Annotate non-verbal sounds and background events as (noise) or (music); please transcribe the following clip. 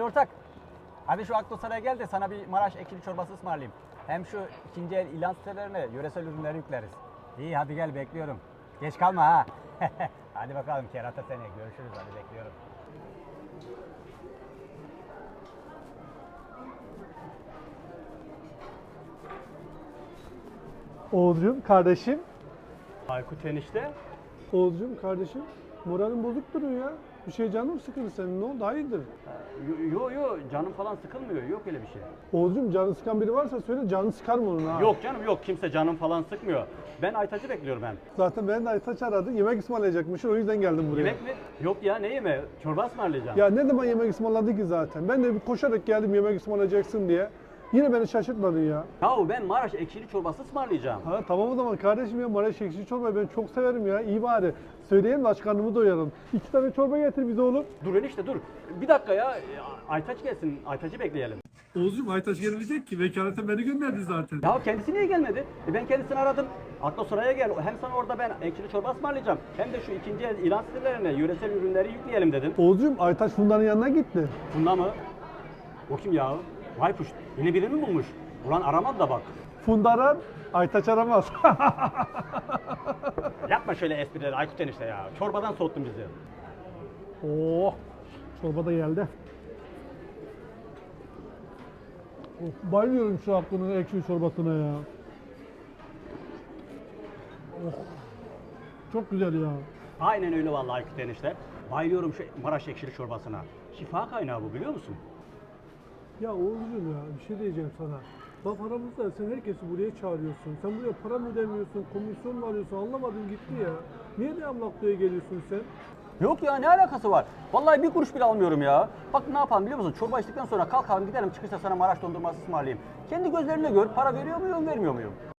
ortak. Hadi şu Aktosaray'a gel de sana bir Maraş ekşili çorbası ısmarlayayım. Hem şu ikinci el ilan sitelerine yöresel ürünleri yükleriz. İyi hadi gel bekliyorum. Geç kalma ha. (laughs) hadi bakalım kerata seni. Görüşürüz hadi bekliyorum. Oğuzcuğum kardeşim. Aykut enişte. Oğuzcuğum kardeşim. Moralin bozuk duruyor ya. Bir şey canım sıkıldı senin. Ne oldu? Hayırdır? Yo yo yo, canım falan sıkılmıyor. Yok öyle bir şey. Oğuzcuğum canı sıkan biri varsa söyle canı sıkar mı onun ha? Yok canım yok. Kimse canım falan sıkmıyor. Ben Aytaç'ı bekliyorum hem. Zaten ben de Aytaç aradı. Yemek ısmarlayacakmış. O yüzden geldim buraya. Yemek mi? Yok ya ne yeme? Çorba ısmarlayacağım. Ya ne zaman yemek ısmarladı ki zaten? Ben de bir koşarak geldim yemek ısmarlayacaksın diye. Yine beni şaşırtmadın ya. Yahu ben Maraş ekşili çorbası ısmarlayacağım. Ha tamam o zaman kardeşim ya Maraş ekşi çorbayı ben çok severim ya. İyi bari. Söyleyelim de aç karnımı. İki tane çorba getir bize oğlum. Dur enişte dur. Bir dakika ya. Aytaç gelsin. Aytaç'ı bekleyelim. Oğuzcuğum Aytaç gelecek ki vekaleten beni gönderdi zaten. Ya kendisi niye gelmedi? E ben kendisini aradım. Akla Soraya gel. Hem sana orada ben ekşili çorba ısmarlayacağım. Hem de şu ikinci el ilan sitelerine yöresel ürünleri yükleyelim dedim. Oğuzcuğum Aytaç Funda'nın yanına gitti. Bunda mı? O kim ya? Vay puş. Yine birini mi bulmuş? Ulan aramam da bak. Funda arar, Aytaç aramaz. (laughs) Yapma şöyle esprileri Aykut enişte ya. Çorbadan soğuttun bizi. oh, çorba da geldi. Oh, bayılıyorum şu hakkının ekşi çorbasına ya. Oh, çok güzel ya. Aynen öyle vallahi Aykut enişte. Bayılıyorum şu Maraş ekşili çorbasına. Şifa kaynağı bu biliyor musun? Ya Oğuzcuğum ya bir şey diyeceğim sana. Bak aramızda sen herkesi buraya çağırıyorsun. Sen buraya para mı ödemiyorsun, komisyon mu arıyorsun anlamadım gitti ya. Niye de Amlaklı'ya geliyorsun sen? Yok ya ne alakası var? Vallahi bir kuruş bile almıyorum ya. Bak ne yapalım biliyor musun? Çorba içtikten sonra kalkalım gidelim çıkışta sana Maraş dondurması ısmarlayayım. Kendi gözlerine gör para veriyor muyum vermiyor muyum?